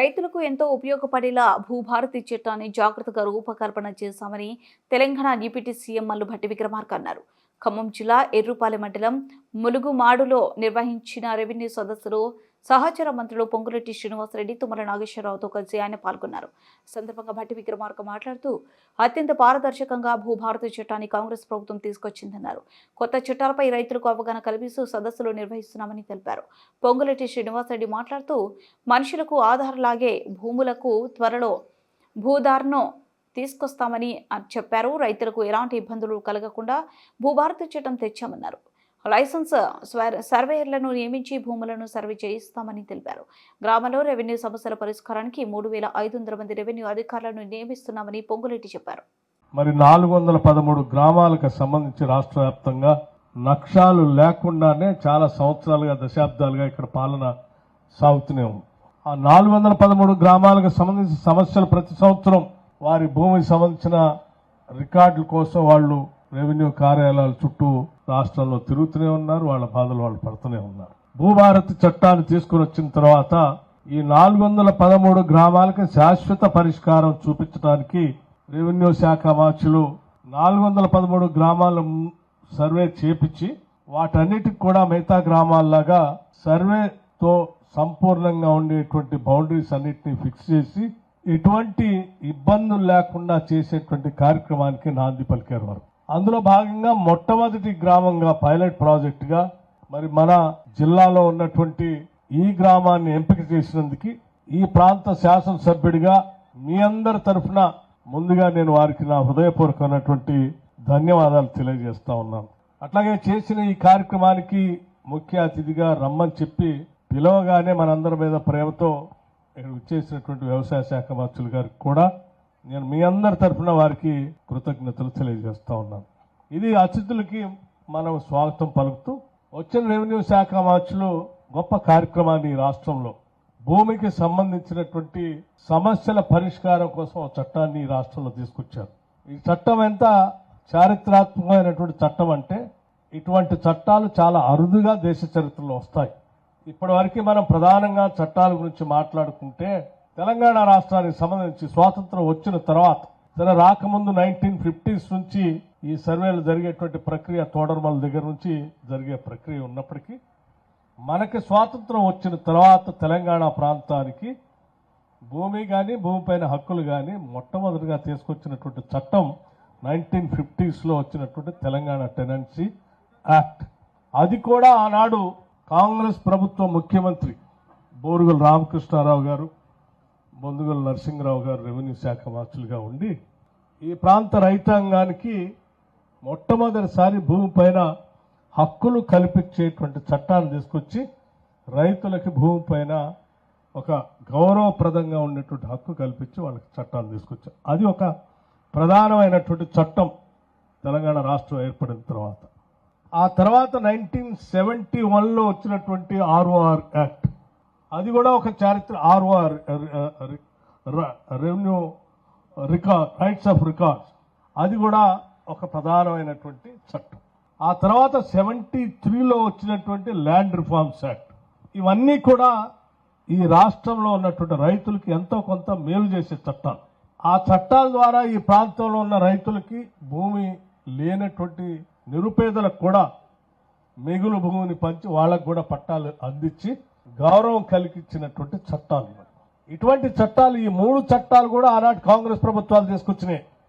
రైతులకు ఎంతో ఉపయోగపడేలా భూభారతి చట్టాన్ని జాగ్రత్తగా రూపకల్పన చేశామని తెలంగాణ డిప్యూటీ సీఎం మల్లుభట్టి విక్రమార్క అన్నారు. ఖమ్మం జిల్లా ఎర్రుపాలె మండలం ములుగుమాడులో నిర్వహించిన రెవెన్యూ సదస్సులో సహచర మంత్రులు పొంగులెట్టి శ్రీనివాసరెడ్డి తుమ్మల నాగేశ్వరరావుతో కలిసి ఆయన పాల్గొన్నారు. సందర్భంగా భట్టి విక్రమార్క మాట్లాడుతూ అత్యంత పారదర్శకంగా భూభారత చట్టాన్ని కాంగ్రెస్ ప్రభుత్వం తీసుకొచ్చిందన్నారు. కొత్త చట్టాలపై రైతులకు అవగాహన కల్పిస్తూ సదస్సులు నిర్వహిస్తున్నామని తెలిపారు. పొంగులెట్టి శ్రీనివాసరెడ్డి మాట్లాడుతూ మనుషులకు ఆధార్లాగే భూములకు త్వరలో భూధారను తీసుకొస్తామని చెప్పారు. రైతులకు ఎలాంటి ఇబ్బందులు కలగకుండా భూభారతి చట్టం తెచ్చామన్నారు. లైసెన్స్ సర్వేయర్లను నియమించి భూములను సర్వే చేయిస్తామని తెలిపారు. గ్రామంలో రెవెన్యూ సమస్యల పరిష్కారానికి మూడు వేల ఐదు వందల మంది రెవెన్యూ అధికారులను నియమిస్తున్నామని పొంగులెట్టి చెప్పారు. మరి నాలుగు వందల పదమూడు గ్రామాలకు సంబంధించి రాష్ట్ర వ్యాప్తంగా నక్షాలు లేకుండానే చాలా సంవత్సరాలుగా దశాబ్దాలుగా ఇక్కడ పాలన సాగుతూనే ఉంది. ఆ నాలుగు వందల పదమూడు గ్రామాలకు సంబంధించిన సమస్యలు ప్రతి సంవత్సరం వారి భూమికి సంబంధించిన రికార్డుల కోసం వాళ్ళు రెవెన్యూ కార్యాలయాల చుట్టూ రాష్ట్రంలో తిరుగుతూనే ఉన్నారు వాళ్ళ బాధలు వాళ్ళు పడుతూనే ఉన్నారు. భూభారతి చట్టాన్ని తీసుకుని వచ్చిన తర్వాత ఈ నాలుగు వందల పదమూడు గ్రామాలకు శాశ్వత పరిష్కారం చూపించడానికి రెవెన్యూ శాఖ మార్చులు నాలుగు వందల పదమూడు గ్రామాల సర్వే చేపించి వాటన్నిటికి కూడా మిగతా గ్రామాల్లాగా సర్వేతో సంపూర్ణంగా ఉండేటువంటి బౌండరీస్ అన్నిటిని ఫిక్స్ చేసి ఎటువంటి ఇబ్బందులు లేకుండా చేసేటువంటి కార్యక్రమానికి నాంది పలికారు వారు. అందులో భాగంగా మొట్టమొదటి గ్రామంగా పైలట్ ప్రాజెక్టుగా మరి మన జిల్లాలో ఉన్నటువంటి ఈ గ్రామాన్ని ఎంపిక చేసినందుకు ఈ ప్రాంత శాసనసభ్యుడిగా మీ అందరి తరఫున ముందుగా నేను వారికి నా హృదయపూర్వకమైనటువంటి ధన్యవాదాలు తెలియజేస్తా ఉన్నాను. అట్లాగే చేసిన ఈ కార్యక్రమానికి ముఖ్య అతిథిగా రమ్మని చెప్పి పిలవగానే మనందరి మీద ప్రేమతో ఇక్కడ వచ్చేసినటువంటి వ్యవసాయ శాఖ మంత్రులు గారికి కూడా నేను మీ అందరి తరఫున వారికి కృతజ్ఞతలు తెలియజేస్తా ఉన్నాను. ఇది అతిథులకి మనం స్వాగతం పలుకుతూ వచ్చిన రెవెన్యూ శాఖ మార్చులు గొప్ప కార్యక్రమాన్ని రాష్ట్రంలో భూమికి సంబంధించినటువంటి సమస్యల పరిష్కారం కోసం చట్టాన్ని ఈ రాష్ట్రంలో తీసుకొచ్చారు. ఈ చట్టం ఎంత చారిత్రాత్మకమైనటువంటి చట్టం అంటే ఇటువంటి చట్టాలు చాలా అరుదుగా దేశ చరిత్రలో వస్తాయి. ఇప్పటి వరకు మనం ప్రధానంగా చట్టాల గురించి మాట్లాడుకుంటే తెలంగాణ రాష్ట్రానికి సంబంధించి స్వాతంత్రం వచ్చిన తర్వాత తన రాకముందు నైన్టీన్ ఫిఫ్టీస్ నుంచి ఈ సర్వేలు జరిగేటువంటి ప్రక్రియ తోడర్మల దగ్గర నుంచి జరిగే ప్రక్రియ ఉన్నప్పటికీ మనకి స్వాతంత్రం వచ్చిన తర్వాత తెలంగాణ ప్రాంతానికి భూమి కానీ భూమిపైన హక్కులు కానీ మొట్టమొదటిగా తీసుకొచ్చినటువంటి చట్టం నైన్టీన్ ఫిఫ్టీస్లో వచ్చినటువంటి తెలంగాణ టెనెన్సీ యాక్ట్. అది కూడా ఆనాడు కాంగ్రెస్ ప్రభుత్వ ముఖ్యమంత్రి బోరుగుల రామకృష్ణారావు గారు బొందుగల నరసింహరావు గారు రెవెన్యూ శాఖ మార్చులుగా ఉండి ఈ ప్రాంత రైతాంగానికి మొట్టమొదటిసారి భూమిపైన హక్కులు కల్పించేటువంటి చట్టాన్ని తీసుకొచ్చి రైతులకి భూమిపైన ఒక గౌరవప్రదంగా ఉండేటువంటి హక్కు కల్పించి వాళ్ళకి చట్టాన్ని తీసుకొచ్చారు. అది ఒక ప్రధానమైనటువంటి చట్టం తెలంగాణ రాష్ట్రం ఏర్పడిన తర్వాత. ఆ తర్వాత నైన్టీన్ సెవెంటీ వన్లో వచ్చినటువంటి ఆర్ఓఆర్ యాక్ట్. అది కూడా ఒక చారిత్ర ROR revenue record rights of records. అది కూడా ఒక ప్రధానమైనటువంటి చట్టం. ఆ తర్వాత సెవెంటీ త్రీలో వచ్చినటువంటి ల్యాండ్ రిఫార్మ్స్ యాక్ట్. ఇవన్నీ కూడా ఈ రాష్ట్రంలో ఉన్నటువంటి రైతులకి ఎంతో కొంత మేలు చేసే చట్టాలు. ఆ చట్టాల ద్వారా ఈ ప్రాంతంలో ఉన్న రైతులకి భూమి లేనటువంటి నిరుపేదలకు కూడా మిగులు భూమిని పంచి వాళ్ళకు కూడా పట్టాలు అందించి గౌరవం కలిగించినటువంటి చట్టాలు ఇటువంటి చట్టాలు ఈ మూడు చట్టాలు కూడా ఆనాటి కాంగ్రెస్ ప్రభుత్వాలు తీసుకొచ్చినాయి.